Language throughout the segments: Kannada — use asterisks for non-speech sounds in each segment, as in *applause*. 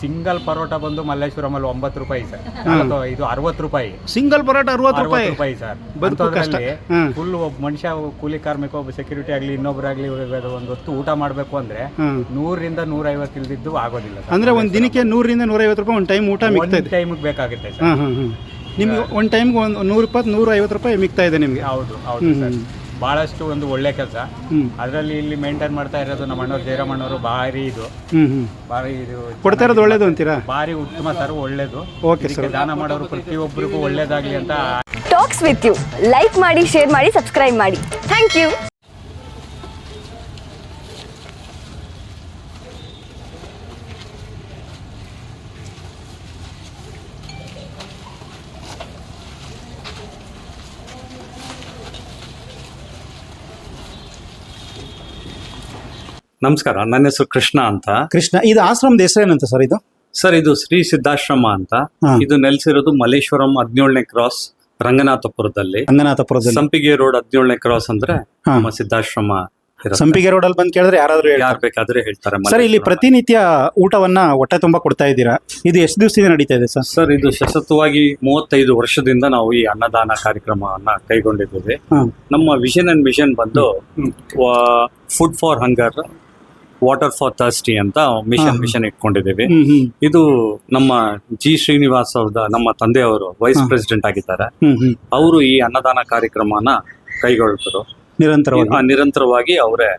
ಸಿಂಗಲ್ ಪರೋಟ ಬಂದು ಮಲ್ಲೇಶ್ವರಮಲ್ಲಿ ಒಂಬತ್ತು ರೂಪಾಯಿ ಸರ್. ಇದು ಅರವತ್ತು ರೂಪಾಯಿ. ಸಿಂಗಲ್ ಪರೋಟ ಅರವತ್ತು ರೂಪಾಯಿ? ರೂಪಾಯಿ ಸರ್. ಅಂತದ್ರಲ್ಲಿ. ಫುಲ್ ಒಬ್ಬ ಮನುಷ್ಯ ಕೂಲಿ ಕಾರ್ಮಿಕ ಒಬ್ಬ ಸೆಕ್ಯೂರಿಟಿ ಆಗಲಿ ಇನ್ನೊಬ್ಬರಾಗಲಿ ಒಂದು ಹೊತ್ತು ಊಟ ಮಾಡಬೇಕು ಅಂದ್ರೆ ನೂರರಿಂದ ನೂರೈವತ್ತು ಇಲ್ದಿದ್ದು ಆಗೋದಿಲ್ಲ ಅಂದ್ರೆ ಒಂದು ದಿನಕ್ಕೆ ನೂರರಿಂದ ನೂರೈವತ್ತು ರೂಪಾಯಿ ಒಂದು ಟೈಮ್ ಊಟ ಟೈಮ್ ಟೈಮಿಗೆ ಬೇಕಾಗುತ್ತೆ ಸರ್. ನಿಮ್ಗೆ ಒಂದು ಟೈಮ್ಗೆ ಒಂದು ನೂರ ಇಪ್ಪತ್ತು ನೂರ ಐವತ್ತು ರೂಪಾಯಿ ಮಿಗ್ತಾ ಇದೆ ನಿಮಗೆ. ಹೌದು ಹೌದು ಬಹಳಷ್ಟು ಒಂದು ಒಳ್ಳೆ ಕೆಲಸ. ಅದರಲ್ಲಿ ಇಲ್ಲಿ ಮೇಂಟೈನ್ ಮಾಡ್ತಾ ಇರೋದು ನಮ್ಮ ಅಣ್ಣವ್ರು ಜಯರಾಮಣ್ಣವರು ಭಾರಿ ಇದು. ಭಾರಿ ಇದು ಕೊಡ್ತಾ ಇರೋದು ಒಳ್ಳೇದು ಅಂತೀರಾ? ಭಾರಿ ಉತ್ತಮ ಸರ್ ಒಳ್ಳೇದು. Okay sir. ದಾನ ಮಾಡೋರು ಪ್ರತಿಯೊಬ್ಬರಿಗೂ ಒಳ್ಳೇದಾಗ್ಲಿ ಅಂತ ಟಾಕ್ಸ್ ವಿತ್ ಯು ಲೈಕ್ ಮಾಡಿ ಶೇರ್ ಮಾಡಿ ಸಬ್ಸ್ಕ್ರೈಬ್ ಮಾಡಿ. ಥ್ಯಾಂಕ್ ಯು ನಮಸ್ಕಾರ ನನ್ನ ಹೆಸರು ಕೃಷ್ಣ ಅಂತ. ಕೃಷ್ಣ ಇದು ಆಶ್ರಮದ ಹೆಸರೇನಂತ ಸರ್ ಇದು? ಸರ್ ಇದು ಶ್ರೀ ಸಿದ್ಧಾಶ್ರಮ ಅಂತ. ಹಾ. ಇದು ನೆಲೆಸಿರೋದು ಮಲ್ಲೇಶ್ವರಂ ಹದಿನೇಳನೇ ಕ್ರಾಸ್ ರಂಗನಾಥಪುರದಲ್ಲಿ. ರಂಗನಾಥಪುರದಲ್ಲಿ. ಸಂಪಿಗೆ ರೋಡ್ ಹದಿನೇಳನೇ ಕ್ರಾಸ್ ಅಂದ್ರೆ ಹಾ. ನಮ್ಮ ಸಿದ್ಧಾಶ್ರಮ ಇರುತ್ತೆ. ಸಂಪಿಗೆ ಅಲ್ಲಿ ಬಂದ್ ಕೇಳಿದ್ರೆ ಯಾರಾದ್ರೂ ಹೇಳ್ತಾರೆ. ಯಾರ್ ಬೇಕಾದ್ರೆ ಹೇಳ್ತಾರೆ ಸರ್ ಇಲ್ಲಿ ಮಲ್ಲೇಶ್ವರಂ. ಪ್ರತಿನಿತ್ಯ ಊಟವನ್ನ ಹೊಟ್ಟೆ ತುಂಬಾ ಕೊಡ್ತಾ ಇದ್ದೀರಾ? ಇದು ಎಷ್ಟು ದಿವಸದಿಂದ ನಡೀತಾ ಇದೆ ಸರ್? ಸರ್ ಇದು ಸತತವಾಗಿ ಮೂವತ್ತೈದು ವರ್ಷದಿಂದ ನಾವು ಈ ಅನ್ನದಾನ ಕಾರ್ಯಕ್ರಮವನ್ನ ಕೈಗೊಂಡಿದ್ದೇವೆ. ಹಾಂ. ನಮ್ಮ ವಿಷನ್ ಅಂಡ್ ಮಿಷನ್ ಬಂದು food for hunger water for thirsty ಅಂತ ಮಿಷನ್ ಮಿಷನ್ ಇಟ್ಕೊಂಡಿದ್ದೇವೆ. ಇದು ನಮ್ಮ ಜಿ ಶ್ರೀನಿವಾಸ್ ಅವ್ರದ ನಮ್ಮ ತಂದೆಯವರು ವೈಸ್. ಪ್ರೆಸಿಡೆಂಟ್ ಆಗಿದ್ದಾರೆ. ಅವರು ಈ ಅನ್ನದಾನ ಕಾರ್ಯಕ್ರಮನ ಕೈಗೊಳ್ತರು. ನಿರಂತರವಾಗಿ? ನಿರಂತರವಾಗಿ ಅವರೇ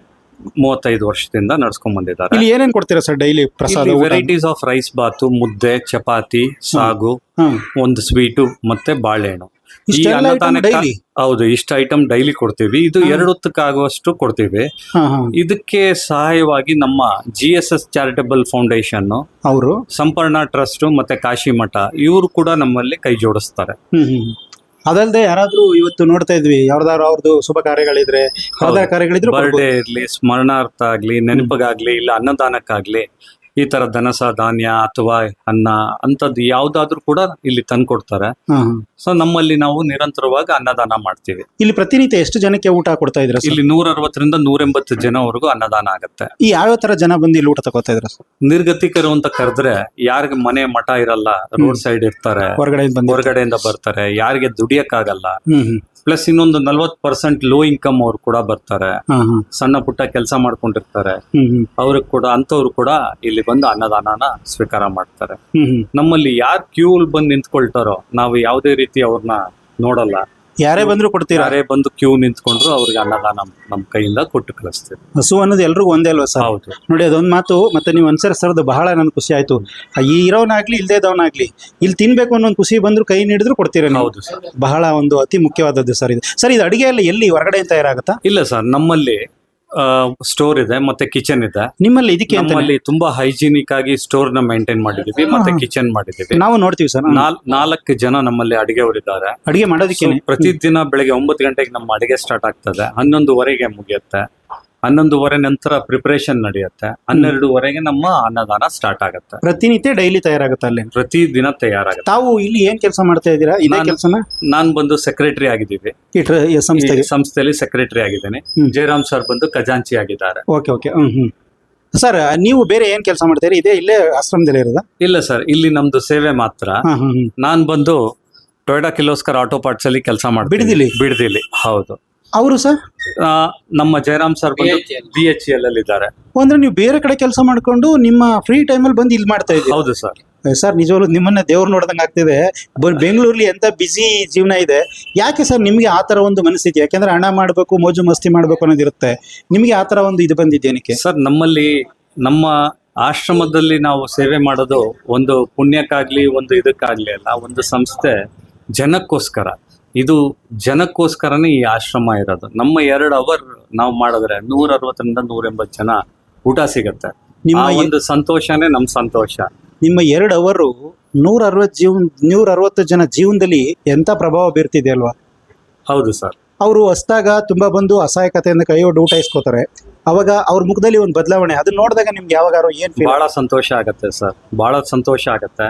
ಮೂವತ್ತೈದು ವರ್ಷದಿಂದ ನಡ್ಸ್ಕೊಂಡ್ ಬಂದಿದ್ದಾರೆ. ಇಲ್ಲಿ ಏನೇನ್ ಕೊಡ್ತೀರಾ ಸರ್ ಡೈಲಿ ಪ್ರಸಾದ? ವೆರೈಟೀಸ್ ಆಫ್ ರೈಸ್ ಬಾತು ಮುದ್ದೆ ಚಪಾತಿ ಸಾಗು. ಒಂದು ಸ್ವೀಟು ಮತ್ತೆ ಬಾಳೆಹಣ್ಣು. ಇಷ್ಟೆಲ್ಲ item ಅನ್ನದಾನಕ್ಕೆ daily? ಹೌದು ಇಷ್ಟು ಐಟಮ್ ಡೈಲಿ ಕೊಡ್ತೀವಿ. ಇದು ಎರಡು ಹೊತ್ತಕ್ಕಾಗುವಷ್ಟು ಕೊಡ್ತೀವಿ. ಹಾ ಹಾ. ಇದಕ್ಕೆ ಸಹಾಯವಾಗಿ ನಮ್ಮ G S S charitable foundation ಅವರು? ಸಂಪರ್ಣ ಟ್ರಸ್ಟ್ ಮತ್ತೆ ಕಾಶಿ ಮಠ ಇವರು ಕೂಡ ನಮ್ಮಲ್ಲಿ ಕೈ ಜೋಡಿಸ್ತಾರೆ. ಹ್ಮ್ ಹ್ಮ್ ಅದಲ್ಲದೆ ಯಾರಾದ್ರೂ ಇವತ್ತು ನೋಡ್ತಾ ಇದ್ವಿ ಯಾವ್ದಾದ್ರು ಅವ್ರದ್ದು ಶುಭ ಕಾರ್ಯಗಳಿದ್ರೆ ಯಾವ್ದಾರ ಕಾರ್ಯಗಳಿದ್ರು ಬರ್ಡೇ ಇರ್ಲಿ ಸ್ಮರಣಾರ್ಥ ಆಗ್ಲಿ ನೆನಪಿಗಾಗ್ಲಿ ಇಲ್ಲ ಅನ್ನದಾನಕ್ಕಾಗ್ಲಿ ಈ ತರ ದನಸ ಧಾನ್ಯ ಅಥವಾ ಅನ್ನ ಅಂತದ್ದು ಯಾವ್ದಾದ್ರು ಕೂಡ ಇಲ್ಲಿ ತಂದ್ಕೊಡ್ತಾರೆ. ಸೊ ನಮ್ಮಲ್ಲಿ ನಾವು ನಿರಂತರವಾಗಿ ಅನ್ನದಾನ ಮಾಡ್ತೀವಿ. ಇಲ್ಲಿ ಪ್ರತಿನಿತ್ಯ ಎಷ್ಟು ಜನಕ್ಕೆ ಊಟ ಕೊಡ್ತಾ ಇದ್ರ ಇಲ್ಲಿ ನೂರ ಅರವತ್ತರಿಂದ ನೂರ ಎಂಬತ್ತು ಜನವರೆಗೂ ಅನ್ನದಾನ ಆಗುತ್ತೆ. ಈ ಯಾವ ತರ ಜನ ಬಂದು ಇಲ್ಲಿ ಊಟ ತಗೋತಾ ಇದ್ರ ನಿರ್ಗತಿಕರು ಅಂತ ಕರೆದ್ರೆ ಯಾರಿಗೆ ಮನೆ ಮಠ ಇರಲ್ಲ ರೋಡ್ ಸೈಡ್ ಇರ್ತಾರೆ ಹೊರಗಡೆ ಹೊರಗಡೆಯಿಂದ ಬರ್ತಾರೆ ಯಾರಿಗೆ ದುಡಿಯಕ್ಕಾಗಲ್ಲ. ಪ್ಲಸ್ ಇನ್ನೊಂದು ನಲ್ವತ್ ಪರ್ಸೆಂಟ್ ಲೋ ಇನ್ಕಮ್ ಅವ್ರು ಕೂಡ ಬರ್ತಾರೆ. ಸಣ್ಣ ಪುಟ್ಟ ಕೆಲಸ ಮಾಡ್ಕೊಂಡಿರ್ತಾರೆ. ಅವ್ರಿಗೆ ಕೂಡ ಅಂತವ್ರು ಕೂಡ ಇಲ್ಲಿ ಬಂದು ಅನ್ನದಾನನ ಸ್ವೀಕಾರ ಮಾಡ್ತಾರೆ. ನಮ್ಮಲ್ಲಿ ಯಾರು ಕ್ಯೂ ಬಂದು ನಿಂತ್ಕೊಳ್ತಾರೋ ನಾವು ಯಾವುದೇ ರೀತಿ ಅವ್ರನ್ನ ನೋಡಲ್ಲ. ಯಾರೇ ಬಂದ್ರು ಕೊಡ್ತೀರಾ? ಯಾರೇ ಬಂದು ಕ್ಯೂ ನಿಂತ್ಕೊಂಡ್ರು ಅವ್ರಿಗೆ ಅನ್ನದಾನ ನಮ್ಮ ಕೈಯಿಂದ ಕೊಟ್ಟು ಕಳಿಸ್ತೀವಿ. ಹಸು ಅನ್ನೋದು ಎಲ್ರಿಗೂ ಒಂದೇ ಅಲ್ವಾ ಸರ್? ಹೌದು. ನೋಡಿ ಅದೊಂದು ಮಾತು ಮತ್ತೆ ನೀವು ಅನುಸರಿಸೋದು ಬಹಳ ನನ್ಗೆ ಖುಷಿ ಆಯ್ತು. ಈ ಇರೋನಾಗ್ಲಿ ಇಲ್ದೇ ಇದ್ದವನಾಗ್ಲಿ ಇಲ್ಲಿ ತಿನ್ಬೇಕು ಅನ್ನೋ ಒಂದು ಖುಷಿ ಬಂದ್ರು ಕೈ ನೀಡಿದ್ರು ಕೊಡ್ತೀರಾ ನೀವು? ಹೌದು ಸರ್. ಬಹಳ ಒಂದು ಅತಿ ಮುಖ್ಯವಾದದ್ದು ಸರ್ ಇದು. ಸರ್ ಇದು ಅಡಿಗೆ ಎಲ್ಲ ಎಲ್ಲಿ ಹೊರಗಡೆ ತಯಾರಾಗುತ್ತಾ? ಇಲ್ಲ ಸರ್ ನಮ್ಮಲ್ಲಿ ಸ್ಟೋರ್ ಇದೆ ಮತ್ತೆ ಕಿಚನ್ ಇದೆ. ನಿಮ್ಮಲ್ಲಿ ಇದಕ್ಕೆ ನಮ್ಮಲ್ಲಿ ತುಂಬಾ ಹೈಜಿನಿಕ್ ಆಗಿ ಸ್ಟೋರ್ನ ಮೇಂಟೈನ್ ಮಾಡಿದೀವಿ ಮತ್ತೆ ಕಿಚನ್ ಮಾಡಿದೀವಿ ನಾವು ನೋಡ್ತೀವಿ ಸರ್ ನಾಲ್ ನಾಲ್ಕು ಜನ ನಮ್ಮಲ್ಲಿ ಅಡಿಗೆಯವರಿದ್ದಾರೆ ಅಡಿಗೆ ಮಾಡೋದಕ್ಕೆ ಪ್ರತಿದಿನ ಬೆಳಗ್ಗೆ ಒಂಬತ್ತು ಗಂಟೆಗೆ ನಮ್ಮ ಅಡಿಗೆ ಸ್ಟಾರ್ಟ್ ಆಗ್ತದೆ ಹನ್ನೊಂದುವರೆಗೆ ಮುಗಿಯುತ್ತೆ. ಹನ್ನೊಂದುವರೆ ನಂತರ ಪ್ರಿಪರೇಷನ್ ನಡೆಯುತ್ತೆ. ಹನ್ನೆರಡುವರೆಗೆ ನಮ್ಮ ಅನ್ನದಾನ ಸ್ಟಾರ್ಟ್ ಆಗುತ್ತೆ. ಪ್ರತಿನಿತ್ಯ ಡೈಲಿ ತಯಾರಾಗುತ್ತೆ ಅಲ್ಲಿ? ಪ್ರತಿ ದಿನ ತಯಾರಾಗುತ್ತೆ. ತಾವು ಇಲ್ಲಿ ಏನ್ ಕೆಲಸ ಮಾಡ್ತಾ ಇದ್ದೀರಾ? ಇದೇ ನಾನು- ಕೆಲಸನ? ನಾನ್ ಬಂದು ಸೆಕ್ರೆಟರಿ ಆಗಿದ್ದೀವಿ. ಈ ಟ್ರ- ಈ ಸಂಸ್ಥೆಗೆ? ಈ ಸಂಸ್ಥೆಯಲ್ಲಿ ಸೆಕ್ರೆಟರಿ ಆಗಿದ್ದೇನೆ. ಹ್ಮ್. ಜಯರಾಮ್ ಸರ್ ಬಂದು ಖಜಾಂಚಿ ಆಗಿದ್ದಾರೆ. Okay okay. ಹ್ಮ್ ಹ್ಮ್. ಸರ್ ನೀವು ಬೇರೆ ಏನ್ ಕೆಲಸ ಮಾಡ್ತೀರಿ ಇದೇ ಇಲ್ಲೇ ಆಶ್ರಮದಲ್ಲಿ ಇರೋದ? ಇಲ್ಲ ಸರ್ ಇಲ್ಲಿ ನಮ್ದು ಸೇವೆ ಮಾತ್ರ. ಹಾ ಹ್ಮ್ ಹ್ಮ್. ನಾನ್ ಬಂದು ಟೊಯೋಟಾ ಕಿಲೋಸ್ಕರ್ ಆಟೋ ಪಾರ್ಟ್ಸ್ ಅಲ್ಲಿ ಕೆಲಸ ಮಾಡಿ ಬಿಡದಿಲಿ? ಬಿಡದಿಲಿ ಹೌದು. ಅವರು ಸರ್? ಆ, ನಮ್ಮ ಜಯರಾಮ್ ಸರ್ ಬಂದು ಬಿ ಎಚ್ ಎಲ್ ಅಲ್ಲಿ ಇದ್ದಾರೆ. ಅಂದ್ರೆ ನೀವು ಬೇರೆ ಕಡೆ ಕೆಲಸ ಮಾಡ್ಕೊಂಡು ನಿಮ್ಮ ಫ್ರೀ ಟೈಮ್ ಅಲ್ಲಿ ಬಂದು ಇಲ್ಲಿ ಮಾಡ್ತಾ ಇದ್ದೀವಿ ಹೌದು ಸರ್. ಸರ್ ನಿಜವಾಗ್ಲೂ ನಿಮ್ಮನ್ನ ದೇವ್ರು ನೋಡ್ದಂಗೆ ಆಗ್ತಿದೆ. ಬ- ಬೆಂಗಳೂರಲ್ಲಿ ಎಂತ ಬಿಸಿ ಜೀವನ ಇದೆ. ಯಾಕೆ ಸರ್ ನಿಮಗೆ ಆ ತರ ಒಂದು ಮನಸ್ಥಿತಿ? ಯಾಕೆಂದ್ರೆ ಹಣ ಮಾಡಬೇಕು ಮೋಜು ಮಸ್ತಿ ಮಾಡಬೇಕು ಅನ್ನೋದಿರುತ್ತೆ. ನಿಮಗೆ ಆ ತರ ಒಂದು ಇದು ಬಂದಿದ್ದೇನಕ್ಕೆ ಸರ್ ನಮ್ಮಲ್ಲಿ ನಮ್ಮ ಆಶ್ರಮದಲ್ಲಿ ನಾವು ಸೇವೆ ಮಾಡೋದು ಒಂದು ಪುಣ್ಯಕ್ಕಾಗ್ಲಿ ಒಂದು ಇದಕ್ಕಾಗ್ಲಿ ಅಲ್ಲ ಒಂದು ಸಂಸ್ಥೆ ಜನಕ್ಕೋಸ್ಕರ. ಇದು ಜನಕ್ಕೋಸ್ಕರನೇ ಈ ಆಶ್ರಮ ಇರೋದು. ನಮ್ಮ ಎರಡು ಅವರ್ ನಾವು ಮಾಡಿದ್ರೆ ನೂರ ಅರವತ್ತರಿಂದ ನೂರ ಎಂಬತ್ತು ಜನ ಊಟ ಸಿಗತ್ತೆ. ನಿಮ್ಮ ಒಂದು ಸಂತೋಷನೇ ನಮ್ ಸಂತೋಷ. ನಿಮ್ಮ ಎರಡು ಅವರು ನೂರ ಅರವತ್ತು ಜೀವನ್ ನೂರ ಅರವತ್ತು ಜನ ಜೀವನದಲ್ಲಿ ಎಂತ ಪ್ರಭಾವ ಬೀರ್ತಿದೆ ಅಲ್ವಾ? ಹೌದು ಸರ್. ಅವರು ಹೊಸ್ದಾಗ ತುಂಬಾ ಬಂದು ಅಸಹಾಯಕತೆಯಿಂದ ಕೈ ಒಡ್ಡು ಊಟ ಇಸ್ಕೋತಾರೆ. ಅವಾಗ ಅವ್ರ ಮುಖದಲ್ಲಿ ಒಂದು ಬದಲಾವಣೆ ಅದನ್ನ ನೋಡಿದಾಗ ನಿಮ್ಗೆ ಯಾವಾಗಾರು ಏನ್ ಬಹಳ ಸಂತೋಷ ಆಗತ್ತೆ ಸರ್. ಬಹಳ ಸಂತೋಷ ಆಗತ್ತೆ.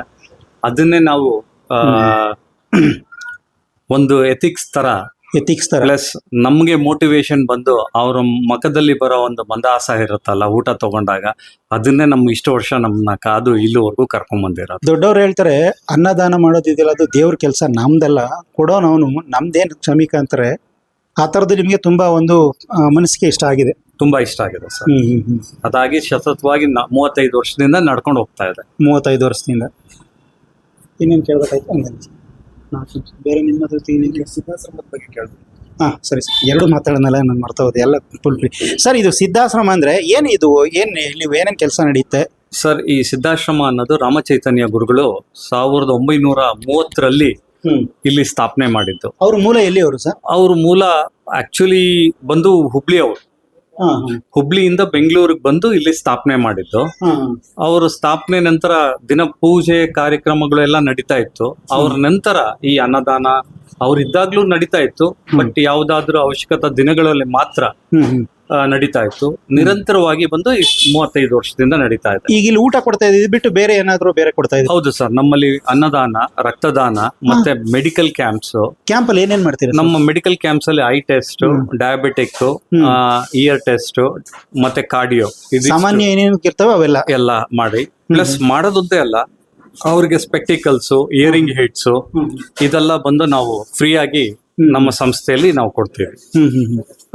ಅದನ್ನೇ ನಾವು ಆ, ಒಂದು ಎಥಿಕ್ಸ್ ತರ ಎಥಿಕ್ಸ್ ತರ. ಪ್ಲಸ್ ನಮ್ಗೆ ಮೋಟಿವೇಶನ್ ಬಂದು ಅವ್ರ ಮಖದಲ್ಲಿ ಬರೋ ಒಂದು ಮಂದಾಸ ಇರುತ್ತಲ್ಲ ಊಟ ತಗೊಂಡಾಗ ಅದನ್ನೇ ನಮ್ಗೆ ಇಷ್ಟು ವರ್ಷ ನಮ್ಮನ್ನ ಕಾದು ಇಲ್ಲಿವರೆಗೂ ಕರ್ಕೊಂಡ್ ಬಂದಿರೋ ದೊಡ್ಡವ್ರು ಹೇಳ್ತಾರೆ ಅನ್ನದಾನ ಮಾಡೋದಿದೆಯಲ್ಲ ಅದು ದೇವ್ರ ಕೆಲಸ ನಮ್ದಲ್ಲ. ಕೊಡೋನವನು ನಮ್ದೇನು ಕ್ಷಮಿಕ ಅಂತಾರೆ ಆ ಥರದ್ದು ನಿಮಗೆ ತುಂಬಾ ಒಂದು ಆ, ಮನಸ್ಸಿಗೆ ಇಷ್ಟ ಆಗಿದೆ. ತುಂಬಾ ಇಷ್ಟ ಆಗಿದೆ ಸರ್. ಹ್ಮ್ ಹ್ಮ್ ಹ್ಮ್. ಅದಾಗಿ ಸತತವಾಗಿ ನ- ಮೂವತ್ತೈದು ವರ್ಷದಿಂದ ನಡ್ಕೊಂಡು ಹೋಗ್ತಾ ಇದೆ. ಮೂವತ್ತೈದು ವರ್ಷದಿಂದ. ಇನ್ನೇನು ಕೇಳ್ಬೇಕಾಯ್ತು? ಹಂಗೆ ಬೇರೆ ನಿಮ್ಮ ಸಿದ್ಧಾಶ್ರಮದ ಬಗ್ಗೆ ಕೇಳ್ಬೇಕು ಹಾಂ ಸರಿ ಸರ್. ಎರಡು ಮಾತಾಡೋಣಲ್ಲ ನಾನು ಮರ್ತಾ ಹೋದೆ. ಎಲ್ಲ ಫುಲ್ ಫ್ರೀ ಸರ್ ಇದು ಸಿದ್ಧಾಶ್ರಮ ಅಂದರೆ ಏನು ಇದು? ಏನು ಇಲ್ಲಿ ಏನೇನು ಕೆಲಸ ನಡೆಯುತ್ತೆ? ಸರ್ ಈ ಸಿದ್ಧಾಶ್ರಮ ಅನ್ನೋದು ರಾಮಚೈತನ್ಯ ಗುರುಗಳು ಸಾವಿರದ ಒಂಬೈನೂರ ಮೂವತ್ತರಲ್ಲಿ ಹ್ಮ್. ಇಲ್ಲಿ ಸ್ಥಾಪನೆ ಮಾಡಿದ್ದು. ಅವ್ರ ಮೂಲ ಎಲ್ಲಿ ಅವರು ಸರ್? ಅವ್ರ ಮೂಲ ಆಕ್ಚುಲಿ ಬಂದು ಹುಬ್ಳಿ ಅವರು ಹುಬ್ಳಿಯಿಂದ ಬೆಂಗಳೂರಿಗೆ ಬಂದು ಇಲ್ಲಿ ಸ್ಥಾಪನೆ ಮಾಡಿದ್ದು. ಅವರು ಸ್ಥಾಪನೆ ನಂತರ ದಿನ ಪೂಜೆ ಕಾರ್ಯಕ್ರಮಗಳು ಎಲ್ಲ ನಡೀತಾ ಇತ್ತು. ಅವ್ರ ನಂತರ ಈ ಅನ್ನದಾನ ಅವ್ರಿದ್ದಾಗ್ಲೂ ನಡೀತಾ ಇತ್ತು. ಬಟ್ ಯಾವ್ದಾದ್ರು ಅವಶ್ಯಕತೆ ದಿನಗಳಲ್ಲಿ ಮಾತ್ರ ನಡೀತಾ ಇತ್ತು. ನಿರಂತರವಾಗಿ ಬಂದು ಈ ಮೂವತ್ತೈದು ವರ್ಷದಿಂದ ನಡೀತಾ ಇದೆ. ಈಗ ಇಲ್ಲಿ ಊಟ ಕೊಡ್ತಾ ಇದ್ದೀವಿ ಬಿಟ್ಟು ಬೇರೆ ಏನಾದರೂ ಬೇರೆ ಕೊಡ್ತಾ ಇದ್ದೀವಿ ಹೌದು ಸರ್ ನಮ್ಮಲ್ಲಿ ಅನ್ನದಾನ ರಕ್ತದಾನ ಮತ್ತೆ ಮೆಡಿಕಲ್ ಕ್ಯಾಂಪ್ಸ್ ಕ್ಯಾಂಪ್ ಅಲ್ಲಿ ಏನೇನ್ ಮಾಡ್ತೀರಾ ನಮ್ಮ ಮೆಡಿಕಲ್ ಕ್ಯಾಂಪ್ಸ್ ಅಲ್ಲಿ eye test diabetic ear test ಮತ್ತೆ ಕಾರ್ಡಿಯೋ ಇದು ಸಾಮಾನ್ಯ ಏನೇನು ಇರ್ತವೆ ಅವೆಲ್ಲ. ಎಲ್ಲ ಮಾಡಿ. ಪ್ಲಸ್ ಮಾಡೋದೊಂದೇ ಅಲ್ಲ ಅವ್ರಿಗೆ ಸ್ಪೆಕ್ಟಿಕಲ್ಸ್ ಇಯರಿಂಗ್ ಹಿಟ್ಸ್ ಇದೆಲ್ಲ ಬಂದು ನಾವು ಫ್ರೀ ಆಗಿ ನಮ್ಮ ಸಂಸ್ಥೆಯಲ್ಲಿ ನಾವು ಕೊಡ್ತೀವಿ.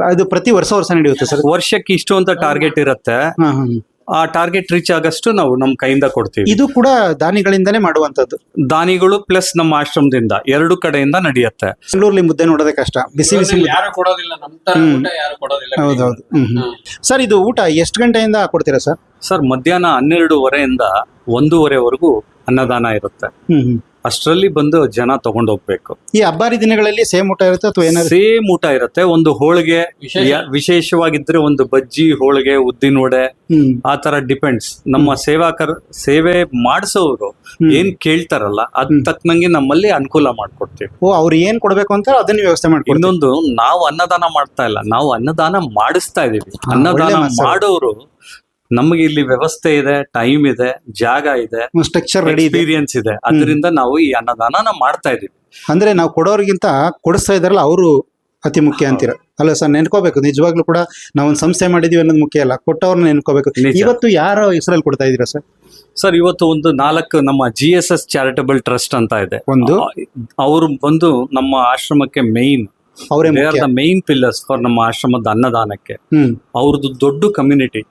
ಅದು ಪ್ರತಿ ವರ್ಷ ವರ್ಷ ನಡೆಯುತ್ತೆ ಸರ್. ವರ್ಷಕ್ಕೆ ಇಷ್ಟು ಅಂತ ಟಾರ್ಗೆಟ್ ಇರುತ್ತೆ. ಹಾಂ ಹಾಂ ಆ ಟಾರ್ಗೆಟ್ ರೀಚ್ ಆಗಷ್ಟು ನಾವು ನಮ್ಮ ಕೈಯಿಂದ ಕೊಡ್ತೀವಿ. ಇದು ಕೂಡ ದಾನಿಗಳಿಂದನೇ ಮಾಡುವಂತದ್ದು ದಾನಿಗಳು ಪ್ಲಸ್ ನಮ್ಮ ಆಶ್ರಮದಿಂದ ಎರಡು ಕಡೆಯಿಂದ ನಡೆಯುತ್ತೆ. ಬೆಂಗಳೂರಲ್ಲಿ ಮುದ್ದೆ ನೋಡೋದೇ ಕಷ್ಟ. ಬಿಸಿ ಬಿಸಿ ಮುದ್ದೆ. ಯಾರು ಕೊಡೋದಿಲ್ಲ ನಮ್ ತರ ಹ್ಮ್. ಊಟ ಯಾರು ಕೊಡೋದಿಲ್ಲ ಹೌದೌದು. ಹ್ಮ್. ಹ್ಮ್. ಸರ್ ಇದು ಊಟ ಎಷ್ಟು ಗಂಟೆಯಿಂದ ಕೊಡ್ತೀರಾ ಸರ್? ಸರ್ ಮಧ್ಯಾಹ್ನ ಹನ್ನೆರಡುವರೆಯಿಂದ ಒಂದೂವರೆವರೆಗೂ ಅನ್ನದಾನ ಇರುತ್ತೆ. ಹ್ಮ್ ಹ್ಮ್. ಅಷ್ಟರಲ್ಲಿ ಬಂದು ಜನ ತಗೊಂಡು ಹೋಗ್ಬೇಕು. ಈ ಹಬ್ಬಾರಿ ದಿನಗಳಲ್ಲಿ ಸೇಮ್ ಊಟ ಇರುತ್ತೆ ಅಥವಾ ಏನಾದ್ರು? ಸೇಮ್ ಊಟ ಇರುತ್ತೆ. ಒಂದು ಹೋಳಿಗೆ. ಯ- ವಿಶೇಷವಾಗಿದ್ರೆ ಒಂದು ಬಜ್ಜಿ ಹೋಳಿಗೆ ಉದ್ದಿನ ವಡೆ ಹ್ಮ್. ಆ ತರ ಡಿಪೆಂಡ್ಸ್. ನಮ್ಮ ಸೇವಾಕರ್ ಸೇವೆ ಮಾಡಿಸೋರು. ಏನ್ ಕೇಳ್ತಾರಲ್ಲ ಅದ್ ತಕ್ಕನಂಗೆ ನಮ್ಮಲ್ಲಿ ಅನುಕೂಲ ಮಾಡ್ಕೊಡ್ತೀವಿ. ಓ ಅವ್ರು ಏನ್ ಕೊಡ್ಬೇಕು ಅಂತ ಅದನ್ನ ವ್ಯವಸ್ಥೆ ಮಾಡ್ಕೊಡ್ತೀವಿ. ಇನ್ನೊಂದು ನಾವು ಅನ್ನದಾನ ಮಾಡ್ತಾ ಇಲ್ಲ. ನಾವು ಅನ್ನದಾನ ಮಾಡಿಸ್ತಾ ಇದೀವಿ. ಅನ್ನದಾನ ಮಾಡೋರು ನಮಗೆ ಇಲ್ಲಿ ವ್ಯವಸ್ಥೆ ಇದೆ ಟೈಮ್ ಇದೆ ಜಾಗ ಇದೆ ಸ್ಟ್ರಕ್ಚರ್ ರೆಡಿ ಇದೆ. ಎಕ್ಸ್ಪೀರಿಯನ್ಸ್ ಇದೆ. ಅದರಿಂದ ನಾವು ಈ ಅನ್ನದಾನ ಮಾಡ್ತಾ ಇದೀವಿ ಅಂದ್ರೆ ನಾವು ಕೊಡೋರಿಗಿಂತ ಕೊಡಿಸ್ತಾ ಇದಾರಲ್ಲ ಅವರು ಅತಿ ಮುಖ್ಯ ಅಂತೀರ. ಅಲ್ಲ ಸರ್ ನೆನ್ಕೋಬೇಕು. ನಿಜವಾಗ್ಲೂ ಕೂಡ ನಾವು ಒಂದು ಸಂಸ್ಥೆ ಮಾಡಿದೀವಿ ಅನ್ನೋದು ಮುಖ್ಯ ಅಲ್ಲ. ಕೊಟ್ಟವ್ರನ್ನ ನೆನ್ಕೋಬೇಕು. ಇವತ್ತು ಯಾರ ಹೆಸರಲ್ಲಿ ಕೊಡ್ತಾ ಇದೀರಾ ಸರ್? ಸರ್ ಇವತ್ತು ಒಂದು ನಾಲ್ಕು ನಮ್ಮ G S S charitable trust ಅಂತ ಇದೆ. ಒಂದು? ಅವರು ಬಂದು ನಮ್ಮ ಆಶ್ರಮಕ್ಕೆ ಮೇನ್ ಅವರೇ ದ ಮೇನ್ ಪಿಲ್ಲರ್ಸ್ ಫಾರ್ ನಮ್ಮ ಆಶ್ರಮದ ಅನ್ನದಾನಕ್ಕೆ. ಅವ್ರದ್ದು ದೊಡ್ಡ ಕಮ್ಯುನಿಟಿ.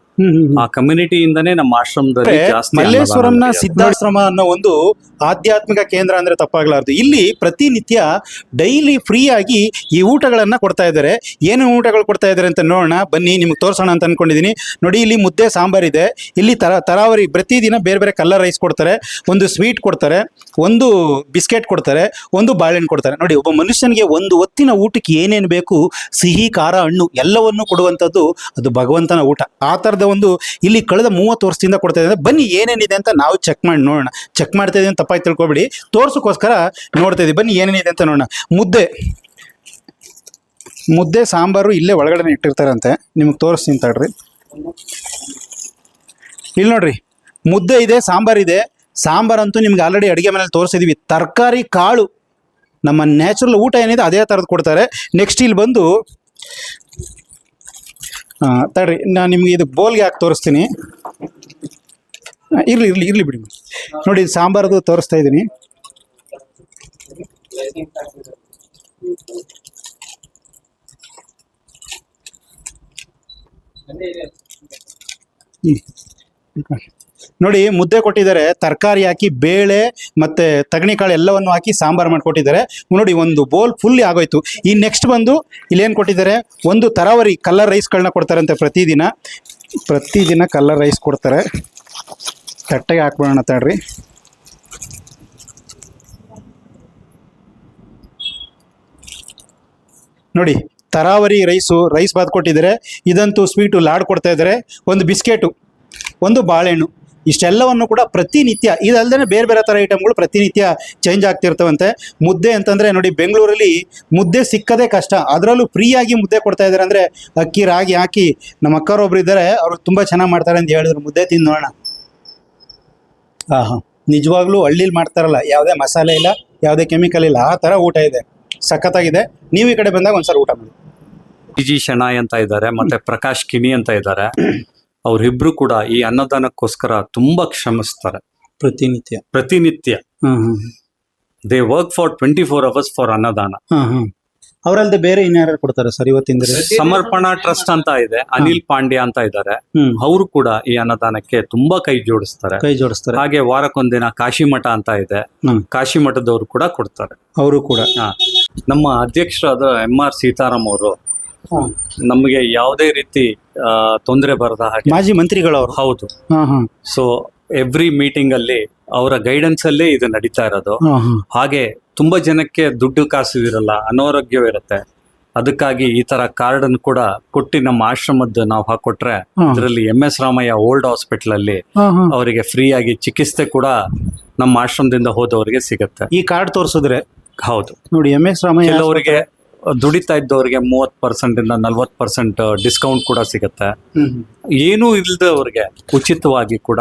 ಆ ಕಮ್ಯುನಿಟಿಯಿಂದನೇ ನಮ್ಮ ಆಶ್ರಮದಲ್ಲಿ ಜಾಸ್ತಿ ಮಲ್ಲೇಶ್ವರಂನ. ಸಿದ್ಧಾಶ್ರಮ ಅನ್ನೋ ಒಂದು ಆಧ್ಯಾತ್ಮಿಕ ಕೇಂದ್ರ ಅಂದ್ರೆ ತಪ್ಪಾಗ್ಲಾರ್ದು. ಇಲ್ಲಿ ಪ್ರತಿನಿತ್ಯ ಡೈಲಿ ಫ್ರೀ ಆಗಿ ಈ ಊಟಗಳನ್ನ ಕೊಡ್ತಾ ಇದ್ದಾರೆ. ಏನು ಊಟಗಳು ಕೊಡ್ತಾ ಇದ್ದಾರೆ ಅಂತ ನೋಡೋಣ. ಬನ್ನಿ ನಿಮ್ಗೆ ತೋರ್ಸೋಣ ಅಂತ ಅನ್ಕೊಂಡಿದೀನಿ. ನೋಡಿ ಇಲ್ಲಿ ಮುದ್ದೆ ಸಾಂಬಾರ್ ಇದೆ. ಇಲ್ಲಿ ತರ ತರಾವರಿ ಪ್ರತಿದಿನ ಬೇರೆ ಬೇರೆ ಕಲರ್ ರೈಸ್ ಕೊಡ್ತಾರೆ. ಒಂದು ಸ್ವೀಟ್ ಕೊಡ್ತಾರೆ. ಒಂದು ಬಿಸ್ಕೆಟ್ ಕೊಡ್ತಾರೆ. ಒಂದು ಬಾಳೆಹಣ್ಣು ಕೊಡ್ತಾರೆ. ನೋಡಿ ಒಬ್ಬ ಮನುಷ್ಯನಿಗೆ ಒಂದು ಹೊತ್ತಿನ ಊಟಕ್ಕೆ ಏನೇನು ಬೇಕು? ಸಿಹಿ ಖಾರ ಹಣ್ಣು ಎಲ್ಲವನ್ನು ಕೊಡುವಂಥದ್ದು ಅದು ಭಗವಂತನ ಊಟ. ಆ ಥರದ ಒಂದು ಇಲ್ಲಿ ಕಳೆದ ಮೂವತ್ತು ವರ್ಷದಿಂದ ಕೊಡ್ತಾ ಇದ್ದಾರೆ. ಬನ್ನಿ ಏನೇನಿದೆ ಅಂತ ನಾವು ಚೆಕ್ ಮಾಡಿ ನೋಡೋಣ. ಚೆಕ್ ಮಾಡ್ತಾ ಅಂತ ತಪ್ಪಾಗಿ ತಿಳ್ಕೊಬೇಡಿ. ತೋರ್ಸೋಕ್ಕೋಸ್ಕರ ನೋಡ್ತಾ ಇದೀವಿ ಬನ್ನಿ ಏನೇನಿದೆ ಅಂತ ನೋಡೋಣ. ಮುದ್ದೆ. ಮುದ್ದೆ, ಸಾಂಬಾರು ಇಲ್ಲೇ ಒಳಗಡೆ ಇಟ್ಟಿರ್ತಾರಂತೆ. ನಿಮ್ಗೆ ತೋರಿಸ್ತೀನಿ ತಡ್ರಿ. ಇಲ್ಲಿ ನೋಡ್ರಿ. ಮುದ್ದೆ ಇದೆ, ಸಾಂಬಾರು ಇದೆ. ಸಾಂಬಾರಂತೂ ನಿಮ್ಗೆ ಆಲ್ರೆಡಿ ಅಡುಗೆ ಮನೇಲಿ ತೋರಿಸಿದೀವಿ. ತರಕಾರಿ, ಕಾಳು. ನಮ್ಮ ನ್ಯಾಚುರಲ್ ಊಟ ಏನಿದೆ, ಅದೇ ಥರದ್ದು ಕೊಡ್ತಾರೆ. ನೆಕ್ಸ್ಟ್ ಇಲ್ಲಿ ಬಂದು ತಡ್ರಿ, ನಾನು ನಿಮ್ಗೆ ಇದು ಬೋಲ್ಗೆ ಹಾಕಿ ತೋರಿಸ್ತೀನಿ. ಇರಲಿ, ಇರ್ಲಿ ಇರ್ಲಿ ಬಿಡಿ. ನೋಡಿ ಸಾಂಬಾರದು ತೋರಿಸ್ತಾ ಇದ್ದೀನಿ. ಹ್ಮ್. ನೋಡಿ ಮುದ್ದೆ ಕೊಟ್ಟಿದ್ದಾರೆ, ತರಕಾರಿ ಹಾಕಿ, ಬೇಳೆ ಮತ್ತೆ ತಗಣಿಕಾಳು ಎಲ್ಲವನ್ನು ಹಾಕಿ ಸಾಂಬಾರು ಮಾಡಿಕೊಟ್ಟಿದ್ದಾರೆ. ನೋಡಿ ಒಂದು ಬೋಲ್ ಫುಲ್ಲಿ ಆಗೋಯ್ತು. ಈ ನೆಕ್ಸ್ಟ್ ಬಂದು ಇಲ್ಲೇನು ಕೊಟ್ಟಿದ್ದಾರೆ? ಒಂದು ತರಾವರಿ ಕಲ್ಲರ್ ರೈಸ್ಗಳನ್ನ ಕೊಡ್ತಾರಂತೆ ಪ್ರತಿದಿನ. ಪ್ರತಿದಿನ ಕಲ್ಲರ್ ರೈಸ್ ಕೊಡ್ತಾರೆ. ತಟ್ಟೆಗೆ ಹಾಕ್ಬಿಡೋಣ ತಡ್ರಿ. ನೋಡಿ ತರಾವರಿ ರೈಸು ರೈಸ್ ಬಾತ್ ಕೊಟ್ಟಿದ್ದಾರೆ. ಇದಂತೂ ಸ್ವೀಟು ಲಾಡ್ ಕೊಡ್ತಾ ಇದ್ದಾರೆ. ಒಂದು ಬಿಸ್ಕೆಟು, ಒಂದು ಬಾಳೆಹಣ್ಣು. ಇಷ್ಟೆಲ್ಲವನ್ನು ಕೂಡ ಪ್ರತಿನಿತ್ಯ ಇದಲ್ಲದೆ ಬೇರೆ ಬೇರೆ ಥರ ಐಟಮ್ಗಳು ಪ್ರತಿನಿತ್ಯ ಚೇಂಜ್ ಆಗ್ತಿರ್ತವಂತೆ. ಮುದ್ದೆ ಅಂತಂದರೆ ನೋಡಿ ಬೆಂಗಳೂರಲ್ಲಿ ಮುದ್ದೆ ಸಿಕ್ಕದೇ ಕಷ್ಟ. ಅದರಲ್ಲೂ ಫ್ರೀಯಾಗಿ ಮುದ್ದೆ ಕೊಡ್ತಾ ಇದ್ದಾರೆ ಅಂದರೆ ಅಕ್ಕಿ, ರಾಗಿ ಹಾಕಿ ನಮ್ಮ ಅಕ್ಕರೊಬ್ರು ಇದ್ದಾರೆ, ಅವರು ತುಂಬ ಚೆನ್ನಾಗಿ ಮಾಡ್ತಾರೆ ಅಂತ ಹೇಳಿದ್ರು. ಮುದ್ದೆ ತಿಂದು ನೋಡೋಣ. ಹಾಂ ಹಾಂ ನಿಜವಾಗ್ಲೂ ಹಳ್ಳಿಲಿ ಮಾಡ್ತಾರಲ್ಲ, ಯಾವುದೇ ಮಸಾಲೆ ಇಲ್ಲ, ಯಾವುದೇ ಕೆಮಿಕಲ್ ಇಲ್ಲ, ಆ ಥರ ಊಟ ಇದೆ. ಸಖತ್ತಾಗಿದೆ. ನೀವು ಈ ಕಡೆ ಬಂದಾಗ ಒಂದ್ಸಲ ಊಟ ಮಾಡಿ. ಟಿ ಜಿ ಶೆಣಾಯ್ ಅಂತ ಇದ್ದಾರೆ, ಮತ್ತೆ ಪ್ರಕಾಶ್ ಕಿನಿ ಅಂತ ಇದ್ದಾರೆ. ಅವರಿಬ್ರು ಕೂಡ ಈ ಅನ್ನದಾನಕ್ಕೋಸ್ಕರ ತುಂಬಾ ಕ್ಷಮಿಸ್ತಾರೆ. ಪ್ರತಿನಿತ್ಯ. ಪ್ರತಿನಿತ್ಯ. Hmm hmm they work for twenty four hours for ಅನ್ನದಾನ. ಅವರಲ್ಲದೆ ಬೇರೆ ಇನ್ಯಾರು ಕೊಡ್ತಾರೆ ಸರ್ ಇವತ್ತಿಂದ ಸಮರ್ಪಣಾ ಟ್ರಸ್ಟ್ ಅಂತ ಇದೆ. ಅನಿಲ್ ಪಾಂಡ್ಯ ಅಂತ ಇದ್ದಾರೆ ಹ್ಮ್. ಅವರು ಕೂಡ ಈ ಅನ್ನದಾನಕ್ಕೆ ತುಂಬಾ ಕೈ ಜೋಡಿಸ್ತಾರೆ. ಕೈ ಜೋಡಿಸ್ತಾರೆ. ಹಾಗೆ ವಾರಕ್ಕೊಂದಿನ ಕಾಶಿ ಮಠ ಅಂತ ಇದೆ. ಹ್ಮ್. ಕಾಶಿ ಮಠದವರು ಕೂಡ ಕೊಡ್ತಾರೆ. ಅವರು ಕೂಡ. ಹಾ. ನಮ್ಮ ಅಧ್ಯಕ್ಷರಾದ ಎಂ ಆರ್ ಸೀತಾರಾಮ್ ಅವರು ನಮಗೆ ಯಾವುದೇ ರೀತಿ ತೊಂದರೆ ಬರದ ಹಾಗೆ ಮಾಜಿ ಮಂತ್ರಿಗಳವರು? ಹೌದು. ಸೊ ಎವ್ರಿ ಮೀಟಿಂಗ್ ಅಲ್ಲಿ ಅವರ ಗೈಡೆನ್ಸ್ ಅಲ್ಲೇ ಇದು ನಡೀತಾ ಇರೋದು. ಹಾಗೆ ತುಂಬಾ ಜನಕ್ಕೆ ದುಡ್ಡು ಕಾಸು ಇರಲ್ಲ ಅನಾರೋಗ್ಯವಿರುತ್ತೆ ಅದಕ್ಕಾಗಿ ಈ ತರ ಕಾರ್ಡ್ ಅನ್ನು ಕೂಡ ಕೊಟ್ಟಿ ನಮ್ಮ ಆಶ್ರಮದ್ದು ನಾವು ಹಾಕೊಟ್ರೆ ಅದರಲ್ಲಿ M S Ramaiah old hospital ಅಲ್ಲಿ ಅವರಿಗೆ ಫ್ರೀ ಆಗಿ ಚಿಕಿತ್ಸೆ ಕೂಡ ನಮ್ಮ ಆಶ್ರಮದಿಂದ ಹೋದವರಿಗೆ ಸಿಗುತ್ತೆ. ಈ ಕಾರ್ಡ್ ತೋರಿಸಿದ್ರೆ ಹೌದು. ನೋಡಿ ಎಂ ಎಸ್ ರಾಮಯ್ಯ ಕೆಲವರಿಗೆ ದುಡಿತಾ ಇದ್ದವರಿಗೆ ಮೂವತ್ ಪರ್ಸೆಂಟ್ ಇಂದ ನಲ್ವತ್ ಪರ್ಸೆಂಟ್ ಡಿಸ್ಕೌಂಟ್ ಕೂಡ ಸಿಗುತ್ತೆ. ಏನೂ ಇಲ್ಲದವ್ರಿಗೆ ಉಚಿತವಾಗಿ ಕೂಡ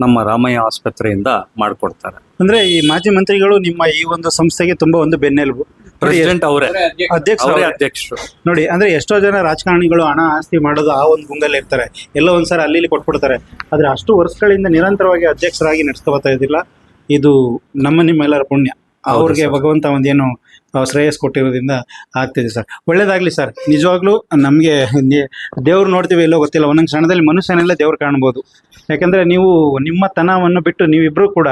ನಮ್ಮ ರಾಮಯ್ಯ ಆಸ್ಪತ್ರೆಯಿಂದ ಮಾಡಿಕೊಡ್ತಾರೆ. ಅಂದ್ರೆ ಈ ಮಾಜಿ ಮಂತ್ರಿಗಳು ನಿಮ್ಮ ಈ ಒಂದು ಸಂಸ್ಥೆಗೆ ತುಂಬಾ ಒಂದು ಬೆನ್ನೆಲುಬು. ಪ್ರೆಸಿಡೆಂಟ್ ಅವರೇ. ಅಧ್ಯಕ್ಷ ಅವರೇ ಅವರೇ. ಅಧ್ಯಕ್ಷರು. ನೋಡಿ ಅಂದ್ರೆ ಎಷ್ಟೋ ಜನ ರಾಜಕಾರಣಿಗಳು ಹಣ ಆಸ್ತಿ ಮಾಡೋದು ಆ ಒಂದು ಗುಂಗಲ್ಲಿ ಇರ್ತಾರೆ. ಎಲ್ಲೋ ಒಂದ್ಸಲ ಅಲ್ಲಿ ಇಲ್ಲಿ ಕೊಟ್ಬಿಡ್ತಾರೆ. ಆದ್ರೆ ಅಷ್ಟು ವರ್ಷಗಳಿಂದ ನಿರಂತರವಾಗಿ ಅಧ್ಯಕ್ಷರಾಗಿ ನಡೆಸ್ಕೊಳ್ತಾ ಇದ್ದಿಲ್ಲ. ಇದು ನಮ್ಮ ನಿಮ್ಮೆಲ್ಲರ ಪುಣ್ಯ. ಅವ್ರಿಗೆ ಭಗವಂತ ಒಂದೇನು ಶ್ರೇಯಸ್ ಕೊಟ್ಟಿರೋದ್ರಿಂದ ಆಗ್ತಿದೆ ಸರ್. ಒಳ್ಳೇದಾಗಲಿ ಸರ್. ನಿಜವಾಗ್ಲೂ ನಮಗೆ ದೇವ್ರು ನೋಡ್ತೀವಿ ಎಲ್ಲೋ ಗೊತ್ತಿಲ್ಲ. ಒಂದೊಂದು ಕ್ಷಣದಲ್ಲಿ ಮನುಷ್ಯನೆಲ್ಲ ದೇವ್ರು ಕಾಣ್ಬೋದು. ಯಾಕಂದ್ರೆ ನೀವು ನಿಮ್ಮ ತನವನ್ನು ಬಿಟ್ಟು ನೀವಿಬ್ರು ಕೂಡ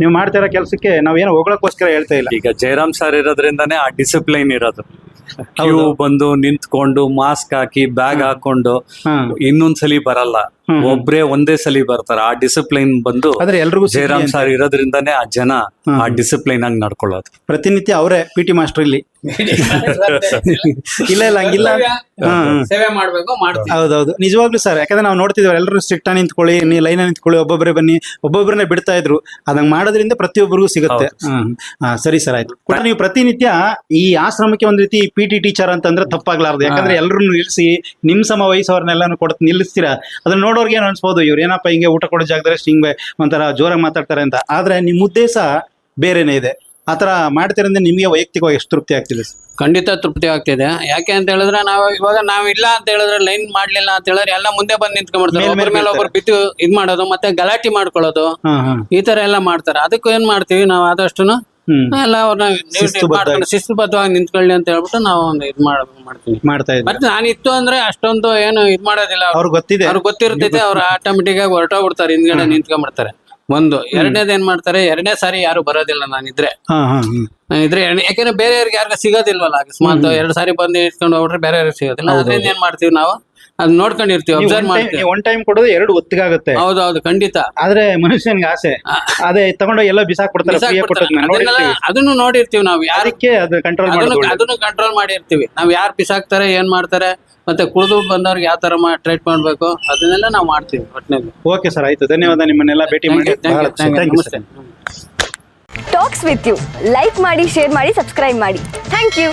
ನೀವು ಮಾಡ್ತಿರೋ ಕೆಲಸಕ್ಕೆ ನಾವೇನು ಹೋಗೋಕ್ಕೋಸ್ಕರ ಹೇಳ್ತಾ ಇಲ್ಲ. ಈಗ ಜಯರಾಮ್ ಸರ್ ಇರೋದ್ರಿಂದನೇ ಆ ಡಿಸಿಪ್ಲೈನ್ ಇರೋದು. ಕ್ಯೂ ಬಂದು ನಿಂತ್ಕೊಂಡು ಮಾಸ್ಕ್ ಹಾಕಿ ಬ್ಯಾಗ್ ಹಾಕೊಂಡು ಇನ್ನೊಂದ್ಸಲಿ ಬರಲ್ಲ. ಒಬ್ರೇ ಒಂದೇ ಸಲಿ ಬರ್ತಾರ. ಆ ಡಿಸಿಪ್ಲೈನ್ ಬಂದು ಆದ್ರೆ ಎಲ್ರಿಗೂ ಜಯರಾಮ್ ಸರ್ ಇರೋದ್ರಿಂದಾನೇ ಆ ಜನ ಆ ಡಿಸಿಪ್ಲೈನ್ ಆಗಿ ನಡ್ಕೊಳ್ಳೋದು. ಪ್ರತಿನಿತ್ಯ ಅವರೇ ಪಿ ಟಿ ಮಾಸ್ಟರ್ ಇಲ್ಲಿ. *laughs* ಇಲ್ಲ ಇಲ್ಲ ಹಂಗಿಲ್ಲ. ಸೇವೆ ಮಾಡ್ಬೇಕು ಮಾಡ್ತೀವಿ. ಹೌದೌದು. ನಿಜವಾಗ್ಲೂ ಸರ್ ಯಾಕಂದ್ರೆ ನಾವು ನೋಡ್ತಿದ್ವಿ ಎಲ್ಲರೂ ಸ್ಟ್ರಿಕ್ಟ್ ಆಗಿ ನಿಂತ್ಕೊಳ್ಳಿ ನೀ ಲೈನ್ ನಿಂತ್ಕೊಳ್ಳಿ ಒಬ್ಬೊಬ್ಬರೇ ಬನ್ನಿ ಒಬ್ಬೊಬ್ಬರನ್ನೇ ಬಿಡ್ತಾ ಇದ್ರು. ಅದಂಗ್ ಮಾಡೋದ್ರಿಂದ ಪ್ರತಿಯೊಬ್ಬರಿಗೂ ಸಿಗುತ್ತೆ. ಹ್ಮ್. ಹಾ, ಸರಿ ಸರ್ ಆಯ್ತು. ಕೂಡ ನೀವು ಪ್ರತಿನಿತ್ಯ ಈ ಆಶ್ರಮಕ್ಕೆ ಒಂದ್ ರೀತಿ ಪಿ ಟಿ ಟೀಚರ್ ಅಂತಂದ್ರೆ ತಪ್ಪಾಗ್ಲಾರ್ದು. ಯಾಕಂದ್ರೆ ಎಲ್ಲರೂ ನಿಲ್ಸಿ ನಿಮ್ ಸಮ ವಯಸ್ಸವ್ರನ್ನೆಲ್ಲಾನು ಕೊಡ್ ನಿಲ್ಲಿಸ್ತೀರಾ? ಅದನ್ನ ನೋಡೋರ್ಗೆ ಏನ್ ಅನ್ಸ್ಬೋದು? ಇವ್ರು ಏನಪ್ಪ ಹಿಂಗೆ ಊಟ ಕೊಡೋ ಜಾಗದಲ್ಲಿ ಹಿಂಗೆ ಒಂಥರ ಜೋರಾಗಿ ಮಾತಾಡ್ತಾರೆ ಅಂತ. ಆದ್ರೆ ನಿಮ್ ಉದ್ದೇಶ ಬೇರೆನೇ ಇದೆ. ಆತರ ಮಾಡ್ತಿರಂದ್ರೆ ನಿಮಗೆ ವೈಯಕ್ತಿಕವಾಗಿ ಎಷ್ಟು ತೃಪ್ತಿ ಆಗ್ತಿದೆ ಸರ್? ಖಂಡಿತ ತೃಪ್ತಿ ಆಗ್ತಿದೆ. ಯಾಕೆ ಅಂತ ಹೇಳಿದ್ರೆ ನಾವು ಇವಾಗ ನಾವು ಇಲ್ಲ ಅಂತ ಹೇಳಿದ್ರೆ ಲೈನ್ ಮಾಡ್ಲಿಲ್ಲ ಅಂತ ಹೇಳಿದ್ರೆ ಎಲ್ಲ ಮುಂದೆ ಬಂದು ನಿಂತ್ಕೊಂಡ್ಬಿಡ್ತಾರೆ. ಮೇಲ್ ಒಬ್ಬರ ಮೇಲೆ ಒಬ್ಬರು ಬಿದ್ದು ಇದ್ ಮಾಡೋದು ಮತ್ತೆ ಗಲಾಟೆ ಮಾಡ್ಕೊಳ್ಳೋದು ಹಾ ಹಾ. ಈ ತರ ಎಲ್ಲ ಮಾಡ್ತಾರೆ. ಅದಕ್ಕೂ ಏನ್ ಮಾಡ್ತೀವಿ ನಾವು ಆದಷ್ಟು ಹ್ಮ್. ಎಲ್ಲ ಅವ್ರನ್ನ ಶಿಸ್ತುಬದ್ಧವಾಗಿ. ನಿಂತ್ಕೊಳ್ಳಿ ಅಂತ ಹೇಳ್ಬಿಟ್ಟು ನಾವು ಒಂದು ಇದ್ ಮಾಡ್ ಮಾಡ್ತೀವಿ. ಮಾಡ್ತಾ ಇದ್ದೀವಿ. ಮತ್ತೆ ನಾನು ಇತ್ತು ಅಂದ್ರೆ ಅಷ್ಟೊಂದು ಏನು ಇದ್ ಮಾಡೋದಿಲ್ಲ ಅವ್ರಿಗೆ ಗೊತ್ತಿದೆ. ಅವ್ರಿಗೆ ಗೊತ್ತಿರ್ತೈತೆ ಅವ್ರು ಆಟೋಮೆಟಿಕ್ ಆಗಿ ಹೊರಟೋಗ್ಬಿಡ್ತಾರೆ ಹಿಂದ್ಗಡೆ ನಿಂತ್ಕೊಂಡ್ಬಿಡ್ತಾರೆ. ಒಂದು ಎರಡನೇದು ಏನ್ ಮಾಡ್ತಾರೆ? ಎರಡನೇ ಸಾರಿ ಯಾರು ಬರೋದಿಲ್ಲ ನಾನಿದ್ರೆ. ಹಾ ಹಾ ಹ್ಮ್ ಇದ್ರೆ ಯಾಕಂದ್ರೆ ಯಾಕಂದ್ರೆ ಬೇರೆಯವ್ರಿಗೆ ಯಾರಿಗ ಸಿಗೋದಿಲ್ವಲ್ಲ ಅಕಸ್ಮಾತ್ ಎರಡು ಸಾರಿ ಬಂದು ಇಟ್ಕೊಂಡು ಹೋಗ್ಬಿಟ್ರೆ ಬೇರೆಯವ್ರಿಗೆ ಸಿಗೋದಿಲ್ಲ. ಅದ್ರಿಂದ ಏನ್ ಮಾಡ್ತೀವಿ ನಾವು? ಅದ್ ನೋಡ್ಕೊಂಡಿರ್ತೀವಿ ಅಬ್ಸರ್ವ್ ಮಾಡ್ತೀವಿ. ಒನ್ ಟೈಮ್ ಕೊಡೋದು ಎರಡು ಒತ್ತಿಗಾಗುತ್ತೆ. ಹೌದೌದು ಖಂಡಿತ. ಆದ್ರೆ ಮನುಷ್ಯನ್ಗೆ ಆಸೆ. ಅದೇ ತಗೊಂಡು ಎಲ್ಲ ಬಿಸಾಕ್ ಬಿಡ್ತಾರೆ ಅದನ್ನು ನೋಡಿರ್ತೀವಿ ನಾವು ಯಾರಕ್ಕೆ ಅದು ಕಂಟ್ರೋಲ್ ಅದನ್ನು ಕಂಟ್ರೋಲ್ ಮಾಡಿರ್ತೀವಿ. ನಾವ್ ಯಾರು ಬಿಸಾಕ್ತಾರೆ ಏನ್ ಮಾಡ್ತಾರೆ ಮತ್ತೆ ಕುಳಿದು ಬಂದವ್ರಿಗೆ ಯಾವ ತರ ಟ್ರೀಟ್ ಮಾಡ್ಬೇಕು ಅದನ್ನೆಲ್ಲ ನಾವು ಮಾಡ್ತೀವಿ ಒಟ್ಟಿನಲ್ಲಿ ಓಕೆ ಸರ್ ಆಯ್ತು. ಧನ್ಯವಾದ ನಿಮ್ಮನ್ನೆಲ್ಲ ಭೇಟಿ ಮಾಡಿ. ನಮಸ್ತೆ. ಟಾಕ್ಸ್ ವಿತ್ ಯು ಲೈಕ್ ಮಾಡಿ ಶೇರ್ ಮಾಡಿ ಸಬ್ಸ್ಕ್ರೈಬ್ ಮಾಡಿ. Thank you